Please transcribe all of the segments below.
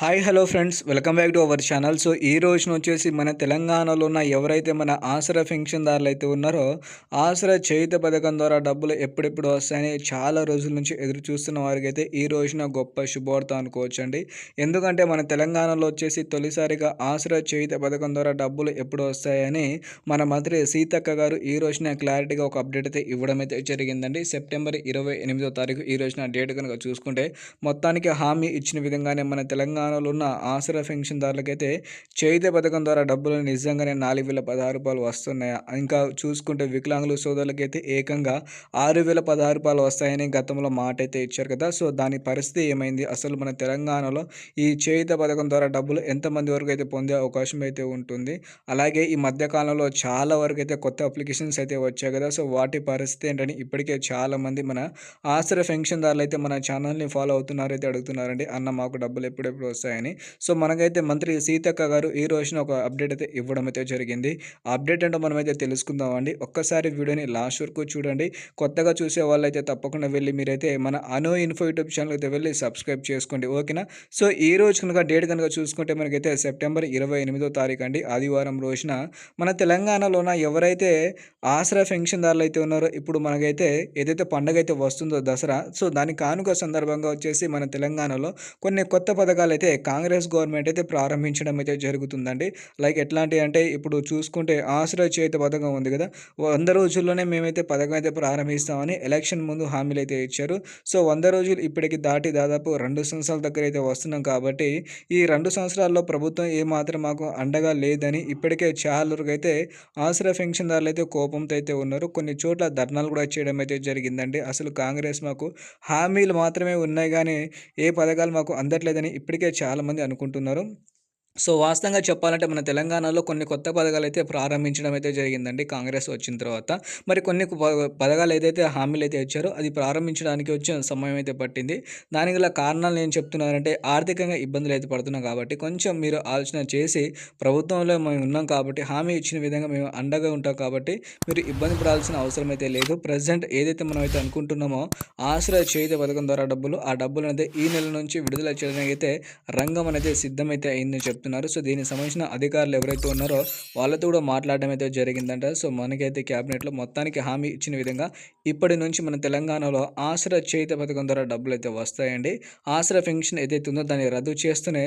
Hi hello friends. Welcome back to our channel. So ఈ రోజున వచ్చేసి మన తెలంగాణలో ఉన్న ఎవరైతే మన ఆసరా పెన్షన్దారులు అయితే ఉన్నారో ఆసరా చేయుత పథకం ద్వారా డబ్బులు ఎప్పుడెప్పుడు వస్తాయని చాలా రోజుల నుంచి ఎదురు చూస్తున్న వారికి అయితే ఈ రోజున గొప్ప శుభవార్త అనుకోవచ్చండి. ఎందుకంటే మన తెలంగాణలో వచ్చేసి తొలిసారిగా ఆసరా చేయుత పథకం ద్వారా డబ్బులు ఎప్పుడు వస్తాయని మన మంత్రి సీతక్క గారు ఈ రోజున క్లారిటీగా ఒక అప్డేట్ అయితే ఇవ్వడం అయితే జరిగిందండి. సెప్టెంబర్ ఇరవై ఎనిమిదో తారీఖు ఈ రోజున డేట్ కనుక చూసుకుంటే మొత్తానికి హామీ ఇచ్చిన విధంగానే మన తెలంగాణ తెలంగాణలో ఉన్న ఆసరా పెన్షన్దారులకైతే చేయితే పథకం ద్వారా డబ్బులు నిజంగానే నాలుగు వేల పదహారు రూపాయలు వస్తున్నాయా? ఇంకా చూసుకుంటే వికలాంగుల సోదరులకైతే ఏకంగా ఆరు వేల పదహారు రూపాయలు వస్తాయని గతంలో మాట అయితే ఇచ్చారు కదా. సో దాని పరిస్థితి ఏమైంది? అసలు మన తెలంగాణలో ఈ చేయిత పథకం ద్వారా డబ్బులు ఎంతమంది వరకు అయితే పొందే అవకాశం అయితే ఉంటుంది? అలాగే ఈ మధ్యకాలంలో చాలా వరకు అయితే కొత్త అప్లికేషన్స్ అయితే వచ్చాయి కదా. సో వాటి పరిస్థితి ఏంటని ఇప్పటికే చాలామంది మన ఆసరా పెన్షన్దారులు అయితే మన ఛానల్ని ఫాలో అవుతున్నారు అయితే అడుగుతున్నారండి. అన్న మాకు డబ్బులు ఎప్పుడెప్పుడు వస్తాయని. సో మనకైతే మంత్రి సీతక్క గారు ఈ రోజున ఒక అప్డేట్ అయితే ఇవ్వడం అయితే జరిగింది. ఆ అప్డేట్ అంటే మనమైతే తెలుసుకుందామండి. ఒక్కసారి వీడియోని లాస్ట్ వరకు చూడండి. కొత్తగా చూసే వాళ్ళైతే తప్పకుండా వెళ్ళి మీరైతే మన అనో ఇన్ఫో యూట్యూబ్ ఛానల్ అయితే వెళ్ళి సబ్స్క్రైబ్ చేసుకోండి. ఓకేనా? సో ఈ రోజు కనుక డేట్ కనుక చూసుకుంటే మనకైతే సెప్టెంబర్ ఇరవై ఎనిమిదో తారీఖు అండి. ఆదివారం రోజున మన తెలంగాణలోన ఎవరైతే ఆసరా పెన్షన్దారులు అయితే ఉన్నారో ఇప్పుడు మనకైతే ఏదైతే పండగ అయితే వస్తుందో దసరా సో దాని కానుక సందర్భంగా వచ్చేసి మన తెలంగాణలో కొన్ని కొత్త పథకాలు అయితే అయితే కాంగ్రెస్ గవర్నమెంట్ అయితే ప్రారంభించడం అయితే జరుగుతుందండి. లైక్ ఎట్లాంటి అంటే ఇప్పుడు చూసుకుంటే ఆశ్రయ చేత పథకం ఉంది కదా వంద రోజుల్లోనే మేమైతే పథకం అయితే ప్రారంభిస్తామని ఎలక్షన్ ముందు హామీలు అయితే ఇచ్చారు. సో వంద రోజులు ఇప్పటికి దాటి దాదాపు రెండు సంవత్సరాల దగ్గర అయితే వస్తున్నాం కాబట్టి ఈ రెండు సంవత్సరాల్లో ప్రభుత్వం ఏమాత్రం మాకు అండగా లేదని ఇప్పటికే చాలా వరకు అయితే ఆశ్రయ పెన్షన్దారులు అయితే కోపంతో అయితే ఉన్నారు. కొన్ని చోట్ల ధర్నాలు కూడా చేయడం అయితే జరిగిందండి. అసలు కాంగ్రెస్ మాకు హామీలు మాత్రమే ఉన్నాయి కానీ ఏ పథకాలు మాకు అందట్లేదని ఇప్పటికే చాలామంది అనుకుంటున్నారు. సో వాస్తవంగా చెప్పాలంటే మన తెలంగాణలో కొన్ని కొత్త పథకాలు అయితే ప్రారంభించడం అయితే జరిగిందండి కాంగ్రెస్ వచ్చిన తర్వాత. మరి కొన్ని పథకాలు ఏదైతే హామీలు అయితే ఇచ్చారో అది ప్రారంభించడానికి వచ్చిన సమయం అయితే పట్టింది. దానికి గల కారణాలు నేను చెప్తున్నానంటే ఆర్థికంగా ఇబ్బందులు అయితే పడుతున్నాం కాబట్టి కొంచెం మీరు ఆలోచన చేసి ప్రభుత్వంలో మేము ఉన్నాం కాబట్టి హామీ ఇచ్చిన విధంగా మేము అండగా ఉంటాం కాబట్టి మీరు ఇబ్బంది పడాల్సిన అవసరం అయితే లేదు. ప్రజెంట్ ఏదైతే మనం అయితే అనుకుంటున్నామో ఆశ్రయ చేయుత పథకం ద్వారా డబ్బులు ఆ డబ్బులు అయితే ఈ నెల నుంచి విడుదల చేయడానికి అయితే రంగం అనేది సిద్ధమైతే అయిందని చెప్తున్నారు. చెప్తున్నారు. సో దీనికి సంబంధించిన అధికారులు ఎవరైతే ఉన్నారో వాళ్ళతో కూడా మాట్లాడడం అయితే జరిగిందంట. సో మనకైతే క్యాబినెట్లో మొత్తానికి హామీ ఇచ్చిన విధంగా ఇప్పటి నుంచి మన తెలంగాణలో ఆసరా చేత పథకం ద్వారా డబ్బులు అయితే వస్తాయండి. ఆసరా పెన్షన్ ఏదైతే ఉందో దాన్ని రద్దు చేస్తూనే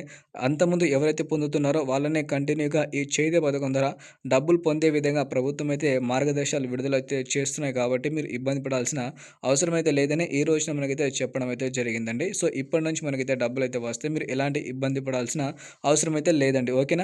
అంతకుముందు ఎవరైతే పొందుతున్నారో వాళ్ళనే కంటిన్యూగా ఈ చేత పథకం ద్వారా డబ్బులు పొందే విధంగా ప్రభుత్వం అయితే మార్గదర్శకాలు విడుదల చేస్తున్నాయి కాబట్టి మీరు ఇబ్బంది పడాల్సిన అవసరం అయితే లేదని ఈ రోజున మనకైతే చెప్పడం అయితే జరిగిందండి. సో ఇప్పటి నుంచి మనకైతే డబ్బులు అయితే వస్తే మీరు ఎలాంటి ఇబ్బంది పడాల్సిన అవసరం అయితే లేదండి ఓకేనా?